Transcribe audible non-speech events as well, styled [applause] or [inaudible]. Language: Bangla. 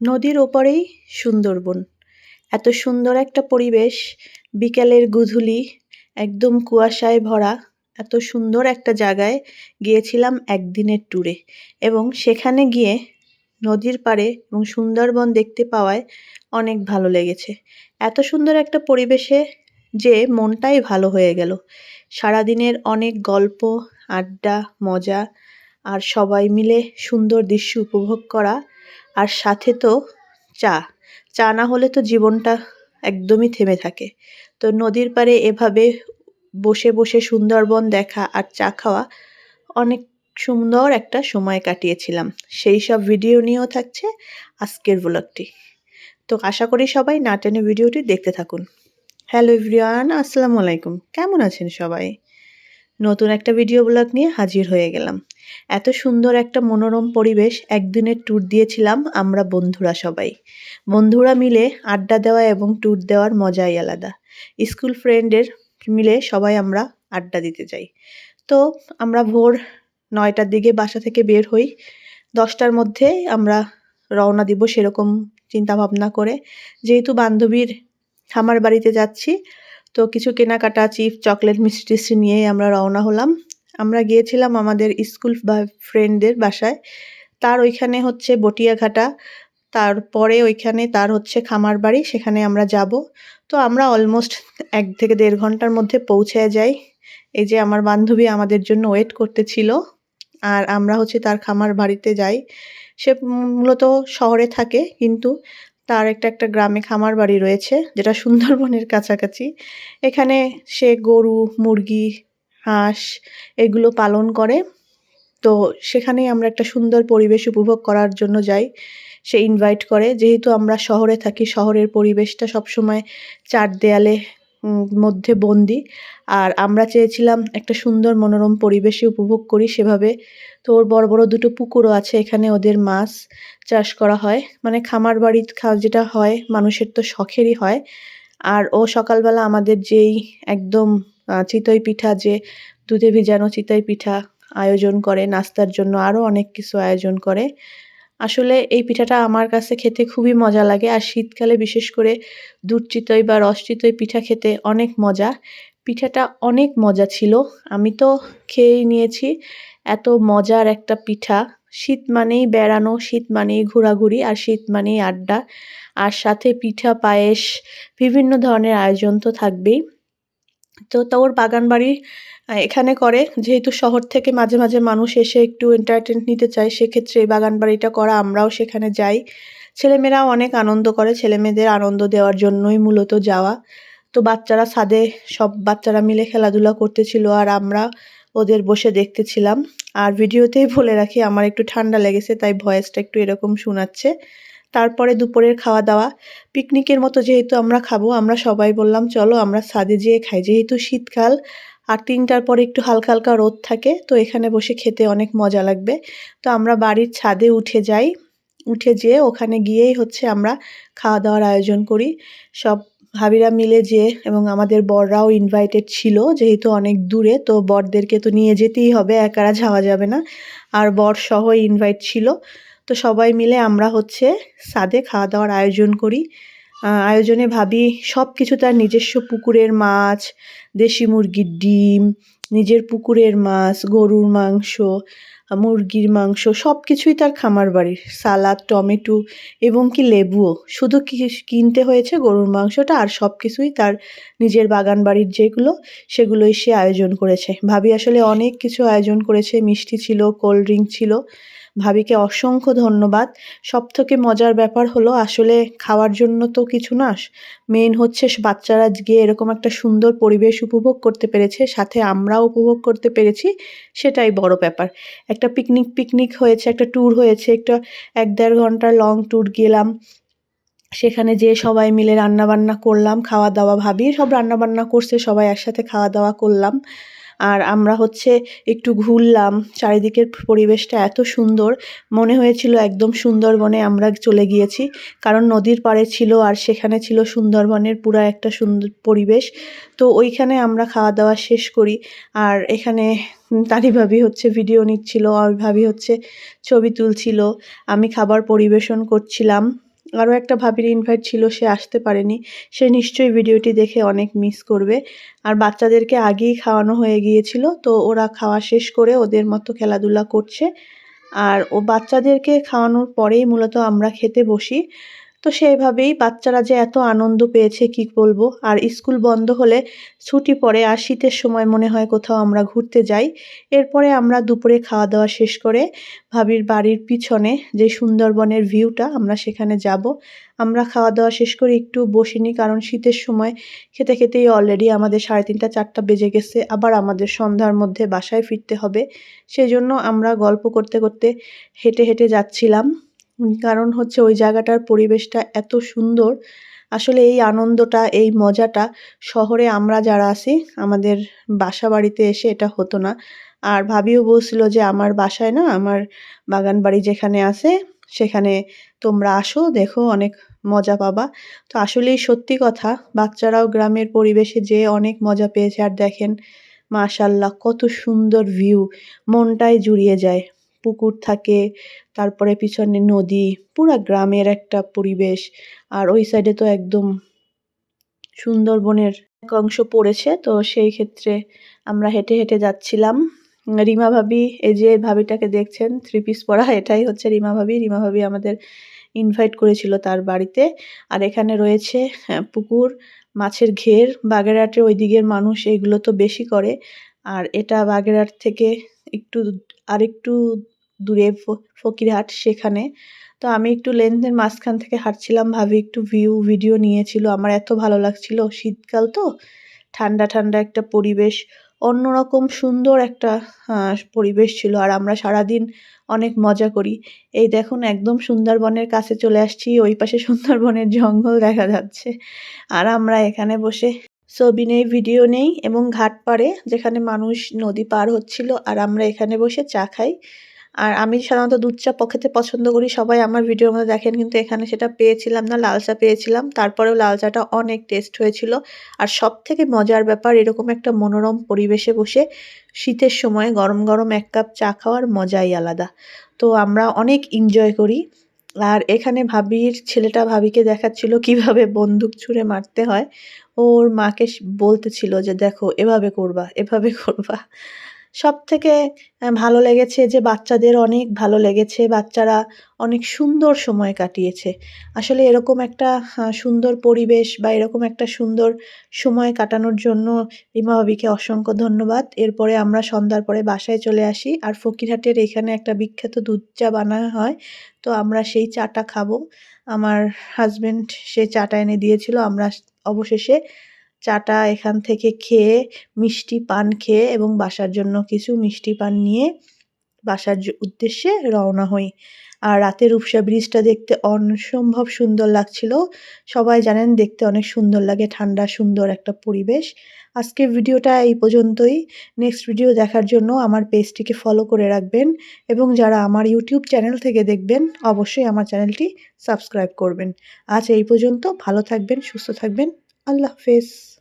নদীর ওপারেই সুন্দরবন। এত সুন্দর একটা পরিবেশ, বিকেলের গুধুলি, একদম কুয়াশায় ভরা, এত সুন্দর একটা জায়গায় গিয়েছিলাম একদিনের ট্যুরে। এবং সেখানে গিয়ে নদীর পাড়ে এবং সুন্দরবন দেখতে পাওয়ায় অনেক ভালো লেগেছে। এত সুন্দর একটা পরিবেশে যে মনটাই ভালো হয়ে গেল। সারাদিনের অনেক গল্প, আড্ডা, মজা আর সবাই মিলে সুন্দর দৃশ্য উপভোগ করা আর সাথে তো চা। চা না হলে তো জীবনটা একদমই থেমে থাকে। তো নদীর পাড়ে এভাবে বসে বসে সুন্দরবন দেখা আর চা খাওয়া অনেক সুন্দর একটা সময় কাটিয়েছিলাম। সেই সব ভিডিও নিয়েও থাকছে আজকের ব্লগটি তো আশা করি সবাই না টেনে ভিডিওটি দেখতে থাকুন। হ্যালো এভরিওয়ান আসসালামু আলাইকুম। কেমন আছেন সবাই? নতুন একটা ভিডিও ব্লগ নিয়ে হাজির হয়ে গেলাম। এত সুন্দর একটা মনোরম পরিবেশ একদিনের ট্যুর দিয়েছিলাম আমরা বন্ধুরা সবাই। বন্ধুরা মিলে আড্ডা দেওয়া এবং ট্যুর দেওয়ার মজাই আলাদা। স্কুল ফ্রেন্ডের মিলে সবাই আমরা আড্ডা দিতে যাই। তো আমরা ভোর নয়টার দিকে বাসা থেকে বের হই। দশটার মধ্যে আমরা রওনা দিব সেরকম চিন্তা ভাবনা করে। যেহেতু বান্ধবীর খামার বাড়িতে যাচ্ছি তো কিছু কেনাকাটা, চিপস, চকলেট, মিষ্টি নিয়েই আমরা রওনা হলাম। আমরা গিয়েছিলাম আমাদের স্কুল বা ফ্রেন্ডদের বাসায়। তার ওইখানে হচ্ছে বটিয়াঘাটা। তারপরে ওইখানে তার হচ্ছে খামার বাড়ি, সেখানে আমরা যাব। তো আমরা অলমোস্ট এক থেকে দেড় ঘণ্টার মধ্যে পৌঁছে যাই। এই যে আমার বান্ধবী আমাদের জন্য ওয়েট করতেছিল। আর আমরা হচ্ছে তার খামার বাড়িতে যাই। সে মূলত শহরে থাকে, কিন্তু তার একটা একটা গ্রামে খামার বাড়ি রয়েছে, যেটা সুন্দরবনের কাছাকাছি। এখানে সে গরু, মুরগি, হাঁস এগুলো পালন করে। তো সেখানেই আমরা একটা সুন্দর পরিবেশ উপভোগ করার জন্য যাই। সে ইনভাইট করে। যেহেতু আমরা শহরে থাকি, শহরের পরিবেশটা সবসময় চার দেয়ালে মধ্যে বন্দি। আর আমরা চেয়েছিলাম একটা সুন্দর মনোরম পরিবেশে উপভোগ করি সেভাবে। তো ওর বড় বড় দুটো পুকুরও আছে এখানে ওদের মাছ চাষ করা হয়। মানে খামার বাড়ি যেটা হয়, মানুষের তো শখেরই হয়। আর ও সকালবেলা আমাদের যেই একদম চিতই পিঠা যে দুধে ভিজানো চিতই পিঠা আয়োজন করে নাস্তার জন্য আরও অনেক কিছু আয়োজন করে। আসলে এই পিঠাটা আমার কাছে খেতে খুবই মজা লাগে। আর শীতকালে বিশেষ করে দুধ চিতই বা রস চিতই পিঠা খেতে অনেক মজা। পিঠাটা অনেক মজা ছিল। আমি তো খেয়েই নিয়েছি। এত মজার একটা পিঠা। শীত মানেই বেড়ানো, শীত মানেই ঘোরাঘুরি, আর শীত মানেই আড্ডা। আর সাথে পিঠা, পায়েস, বিভিন্ন ধরনের আয়োজন তো থাকবেই। তো তোর বাগান বাড়ি এখানে করে। যেহেতু শহর থেকে মাঝে মাঝে মানুষ এসে একটু এন্টারটেন নিতে চায়, সেক্ষেত্রে এই বাগান বাড়িটা করা আমরাও সেখানে যাই। ছেলেমেয়েরাও অনেক আনন্দ করে। ছেলেমেয়েদের আনন্দ দেওয়ার জন্যই মূলত যাওয়া। তো বাচ্চারা ছাদে, সব বাচ্চারা মিলে খেলাধুলা করতেছিল আর আমরা ওদের বসে দেখতেছিলাম। আর ভিডিওতেই বলে রাখি, আমার একটু ঠান্ডা লেগেছে, তাই ভয়েসটা একটু এরকম শোনাচ্ছে। তারপরে দুপুরের খাওয়া দাওয়া পিকনিকের মতো যেহেতু আমরা খাব, আমরা সবাই বললাম, চলো আমরা ছাদে যেয়ে খাই। যেহেতু শীতকাল, আর তিনটার পরে একটু হালকা হালকা রোদ থাকে, তো এখানে বসে খেতে অনেক মজা লাগবে। তো আমরা বাড়ির ছাদে উঠে যাই। উঠে যেয়ে ওখানে গিয়েই হচ্ছে আমরা খাওয়া দাওয়ার আয়োজন করি। সব ভাবিরা মিলে যে এবং আমাদের বররাও ইনভাইটেড ছিল, যেহেতু অনেক দূরে, তো বরদেরকে তো নিয়ে যেতেই হবে, একারা যাওয়া যাবে না। আর বর সহ ইনভাইট ছিল, তো সবাই মিলে আমরা হচ্ছে সাদে খাওয়া দাওয়ার আয়োজন করি। আয়োজনে ভাবি সব কিছু তার নিজস্ব পুকুরের মাছ, দেশি মুরগির ডিম, নিজের পুকুরের মাছ, গরুর মাংস মুরগির মাংস সব কিছুই তার খামার বাড়ির। সালাদ, টমেটো এবং কি লেবুও। শুধু কি কিনতে হয়েছে গরুর মাংসটা আর সব কিছুই তার নিজের বাগান বাড়ির যেগুলো, সেগুলোই সে আয়োজন করেছে। ভাবি আসলে অনেক কিছু আয়োজন করেছে। মিষ্টি ছিল, কোল্ড ড্রিঙ্ক ছিল। ভাবিকে অসংখ্য ধন্যবাদ। সব থেকে মজার ব্যাপার হলো, আসলে খাওয়ার জন্য তো কিছু না মেন হচ্ছে বাচ্চারা গিয়ে এরকম একটা সুন্দর পরিবেশ উপভোগ করতে পেরেছে, সাথে আমরাও উপভোগ করতে পেরেছি, সেটাই বড় ব্যাপার। একটা পিকনিক পিকনিক হয়েছে, একটা ট্যুর হয়েছে, একটা এক দেড় ঘণ্টার লং ট্যুর গেলাম। সেখানে যেয়ে সবাই মিলে রান্নাবান্না করলাম, খাওয়া দাওয়া ভাবি, সব রান্নাবান্না করছে, সবাই একসাথে খাওয়া দাওয়া করলাম। আর আমরা হচ্ছে একটু ঘুরলাম। চারিদিকের পরিবেশটা এত সুন্দর। মনে হয়েছিল একদম সুন্দরবনে আমরা চলে গিয়েছি। কারণ নদীর পাড়ে ছিল আর সেখানে ছিল সুন্দরবনের পুরা একটা সুন্দর পরিবেশ। তো ওইখানে আমরা খাওয়া দাওয়া শেষ করি। আর এখানে তারই ভাবি হচ্ছে ভিডিও নিচ্ছিল আর ভাবি হচ্ছে ছবি তুলছিল। আমি খাবার পরিবেশন করছিলাম। আরও একটা ভাবির ইনভাইট ছিল, সে আসতে পারেনি। সে নিশ্চয়ই ভিডিওটি দেখে অনেক মিস করবে। আর বাচ্চাদেরকে আগেই খাওয়ানো হয়ে গিয়েছিল, তো ওরা খাওয়া শেষ করে ওদের মতো খেলাধুলা করছে। আর ও বাচ্চাদেরকে খাওয়ানোর পরেই মূলত আমরা খেতে বসি। তো সেইভাবেই বাচ্চারা যে এত আনন্দ পেয়েছে, কি বলব? আর স্কুল বন্ধ হলে ছুটি পড়ে আর শীতের সময় মনে হয় কোথাও আমরা ঘুরতে যাই। এরপরে আমরা দুপুরে খাওয়া দাওয়া শেষ করে ভাবির বাড়ির পিছনে যে সুন্দরবনের ভিউটা, আমরা সেখানে যাব। আমরা খাওয়া দাওয়া শেষ করে একটু বসিনি কারণ শীতের সময় খেতে খেতেই অলরেডি আমাদের সাড়ে তিনটা, চারটা বেজে গেছে। আবার আমাদের সন্ধ্যার মধ্যে বাসায় ফিরতে হবে। সেজন্য আমরা গল্প করতে করতে হেঁটে হেঁটে যাচ্ছিলাম। কারণ হচ্ছে ওই জায়গাটার পরিবেশটা এত সুন্দর। আসলে এই আনন্দটা, এই মজাটা শহরে আমরা যারা আছি, আমাদের বাসা বাড়িতে এসে এটা হতো না। আর ভাবিও বলছিল যে, আমার বাসায় না, আমার বাগান বাড়ি যেখানে আছে, সেখানে তোমরা আসো, দেখো, অনেক মজা পাবা। তো আসলেই সত্যি কথা, বাচ্চারাও গ্রামের পরিবেশে যেয়ে অনেক মজা পেয়েছে। আর দেখেন, মাশাল্লাহ, কত সুন্দর ভিউ মনটাই জুড়িয়ে যায়। পুকুর থাকে তারপরে পিছনে নদী পুরা গ্রামের একটা পরিবেশ। আর ওই সাইডে তো একদম সুন্দরবনের এক অংশ পড়েছে তো সেই ক্ষেত্রে আমরা হেঁটে হেঁটে যাচ্ছিলাম। রিমা ভাবি এই যে ভাবিটাকে দেখছেন থ্রি পিস পরা এটাই হচ্ছে রিমা ভাবি। রিমা ভাবি আমাদের ইনভাইট করেছিল তার বাড়িতে। আর এখানে রয়েছে হ্যাঁ, পুকুর মাছের ঘের বাগেরহাটে ওই দিকের মানুষ এগুলো তো বেশি করে। আর এটা বাগেরহাট থেকে একটু আরেকটু দূরে ফকিরহাট সেখানে। তো আমি একটু লেনদেন মাঝখান থেকে হাঁটছিলাম ভাবি একটু ভিউ ভিডিও নিয়েছিল। আমার এত ভালো লাগছিল শীতকাল তো। ঠান্ডা ঠান্ডা একটা পরিবেশ, অন্যরকম সুন্দর একটা পরিবেশ ছিল। আর আমরা সারাদিন অনেক মজা করি। এই দেখুন একদম সুন্দরবনের কাছে চলে আসছি। ওই পাশে [laughs] সুন্দরবনের জঙ্গল দেখা যাচ্ছে। আর আমরা এখানে বসে ছবি নেই ভিডিও নেই এবং ঘাট পাড়ে যেখানে মানুষ নদী পার হচ্ছিল আর আমরা এখানে বসে চা খাই। আর আমি সাধারণত দুধ চা খেতে পছন্দ করি। সবাই আমার ভিডিওর মধ্যে দেখেন কিন্তু এখানে সেটা পেয়েছিলাম না, লাল চা পেয়েছিলাম। তারপরেও লাল চাটা অনেক টেস্ট হয়েছিল। আর সব থেকে মজার ব্যাপার, এরকম একটা মনোরম পরিবেশে বসে শীতের সময় গরম গরম এক কাপ চা খাওয়ার মজাই আলাদা। তো আমরা অনেক এনজয় করি। আর এখানে ভাবির ছেলেটা ভাবিকে দেখাচ্ছিল কীভাবে বন্দুক ছুঁড়ে মারতে হয়। ওর মাকে বলতেছিল যে, দেখো, এভাবে করবা এভাবে করবা। সব থেকে ভালো লেগেছে যে বাচ্চাদের অনেক ভালো লেগেছে, বাচ্চারা অনেক সুন্দর সময় কাটিয়েছে। আসলে এরকম একটা সুন্দর পরিবেশ বা এরকম একটা সুন্দর সময় কাটানোর জন্য রিমা ভাবিকে অসংখ্য ধন্যবাদ। এরপরে আমরা সন্ধ্যার পরে বাসায় চলে আসি আর ফকিরহাটের এখানে একটা বিখ্যাত দুধ চা বানানো হয়। তো আমরা সেই চাটা খাব। আমার হাজব্যান্ড সে চাটা এনে দিয়েছিল, আমরা অবশেষে চাটা এখান থেকে খেয়ে মিষ্টি পান খেয়ে এবং বাসার জন্য কিছু মিষ্টি পান নিয়ে বাসার উদ্দেশ্যে রওনা হই। আর রাতে রূপসা ব্রিজটা দেখতে অসম্ভব সুন্দর লাগছিল। সবাই জানেন দেখতে অনেক সুন্দর লাগে, ঠান্ডা, সুন্দর একটা পরিবেশ। আজকের ভিডিওটা এই পর্যন্তই। নেক্সট ভিডিও দেখার জন্য আমার পেজটিকে ফলো করে রাখবেন এবং যারা আমার ইউটিউব চ্যানেল থেকে দেখবেন, অবশ্যই আমার চ্যানেলটি সাবস্ক্রাইব করবেন। আজ এই পর্যন্ত ভালো থাকবেন, সুস্থ থাকবেন। আল্লাহ হাফেজ।